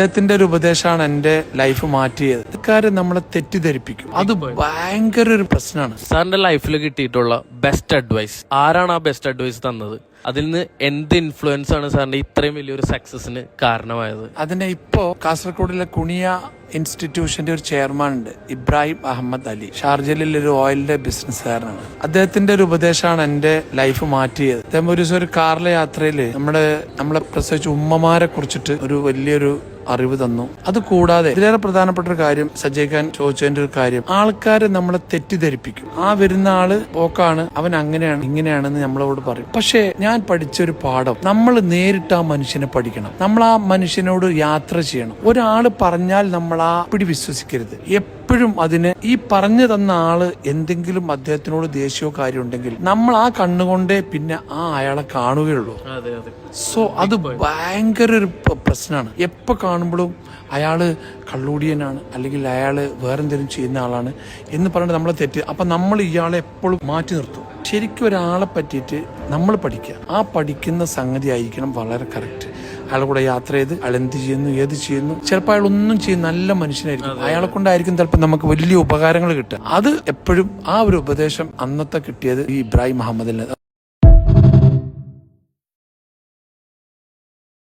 അദ്ദേഹത്തിന്റെ ഒരു ഉപദേശമാണ് എന്റെ ലൈഫ് മാറ്റിയത്. ഇക്കാര്യം നമ്മളെ തെറ്റിദ്ധരിപ്പിക്കും. അത് ഭയങ്കര ഒരു പ്രശ്നമാണ്. സാറിന്റെ ലൈഫിൽ കിട്ടിയിട്ടുള്ള ബെസ്റ്റ് അഡ്വൈസ് ആരാണ് ആ ബെസ്റ്റ് അഡ്വൈസ് തന്നത്? അതിൽ നിന്ന് എന്ത് ഇൻഫ്ലുവൻസ് ആണ് സാറിന്റെ ഇത്രയും വലിയൊരു സക്സസിന് കാരണമായത്? അതിനെ ഇപ്പോ കാസർഗോഡിലെ കുണിയ ഇൻസ്റ്റിറ്റ്യൂഷന്റെ ഒരു ചെയർമാൻ ഉണ്ട് ഇബ്രാഹിം അഹമ്മദ് അലി. ഷാർജലിൽ ഒരു ഓയിലിന്റെ ബിസിനസ്സുകാരനാണ് അദ്ദേഹത്തിന്റെ ഒരു ഉപദേശമാണ് എന്റെ ലൈഫ് മാറ്റിയത്. അദ്ദേഹം ഒരു ദിവസം ഒരു കാറിലെ യാത്രയിൽ നമ്മുടെ നമ്മളെ പ്രസവിച്ച ഉമ്മമാരെ കുറിച്ചിട്ട് ഒരു വലിയൊരു അറിവ് തന്നു. അത് കൂടാതെ ഇതിലേറെ പ്രധാനപ്പെട്ട ഒരു കാര്യം സജ്ജയിക്കാൻ ചോദിച്ചതിന്റെ ഒരു കാര്യം. ആൾക്കാരെ നമ്മളെ തെറ്റിദ്ധരിപ്പിക്കും. ആ വരുന്ന ആൾ പോക്കാണ് അവൻ അങ്ങനെയാണ് ഇങ്ങനെയാണെന്ന് നമ്മളോട് പറയും. പക്ഷേ ഞാൻ പഠിച്ച ഒരു പാഠം. നമ്മൾ നേരിട്ട് ആ മനുഷ്യനെ പഠിക്കണം. നമ്മൾ ആ മനുഷ്യനോട് യാത്ര ചെയ്യണം. ഒരാൾ പറഞ്ഞാൽ നമ്മൾ ആ പിടി വിശ്വസിക്കരുത് അതിന് ഈ പറഞ്ഞു തന്ന ആൾ എന്തെങ്കിലും അദ്ദേഹത്തിനോട് ദേഷ്യമോ കാര്യം ഉണ്ടെങ്കിൽ നമ്മൾ ആ കണ്ണുകൊണ്ടേ പിന്നെ ആ അയാളെ കാണുകയുള്ളൂ. സോ അത്. ഭയങ്കര ഒരു പ്രശ്നമാണ്. എപ്പോൾ കാണുമ്പോഴും അയാൾ കള്ളൂടിയനാണ് അല്ലെങ്കിൽ അയാൾ വേറെന്തെങ്കിലും ചെയ്യുന്ന ആളാണ് എന്ന് പറഞ്ഞിട്ട് നമ്മളെ തെറ്റ്. അപ്പം നമ്മൾ ഇയാളെ എപ്പോഴും മാറ്റി നിർത്തും. ശരിക്കും ഒരാളെ പറ്റിയിട്ട് നമ്മൾ പഠിക്കുക. ആ പഠിക്കുന്ന സംഗതി ആയിരിക്കണം വളരെ കറക്റ്റ് അയാളെ കൂടെ യാത്ര ചെയ്ത് അയാൾ എന്ത് ചെയ്യുന്നു? ഏത് ചെയ്യുന്നു? ചിലപ്പോൾ അയാൾ ഒന്നും ചെയ്യുന്ന നല്ല മനുഷ്യനായിരിക്കും. അയാളെ കൊണ്ടായിരിക്കും ചിലപ്പോൾ നമുക്ക് വലിയ ഉപകാരങ്ങൾ കിട്ടുക. അത് എപ്പോഴും ആ ഒരു ഉപദേശം അന്നത്തെ കിട്ടിയത് ഈ ഇബ്രാഹിം മുഹമ്മദിന്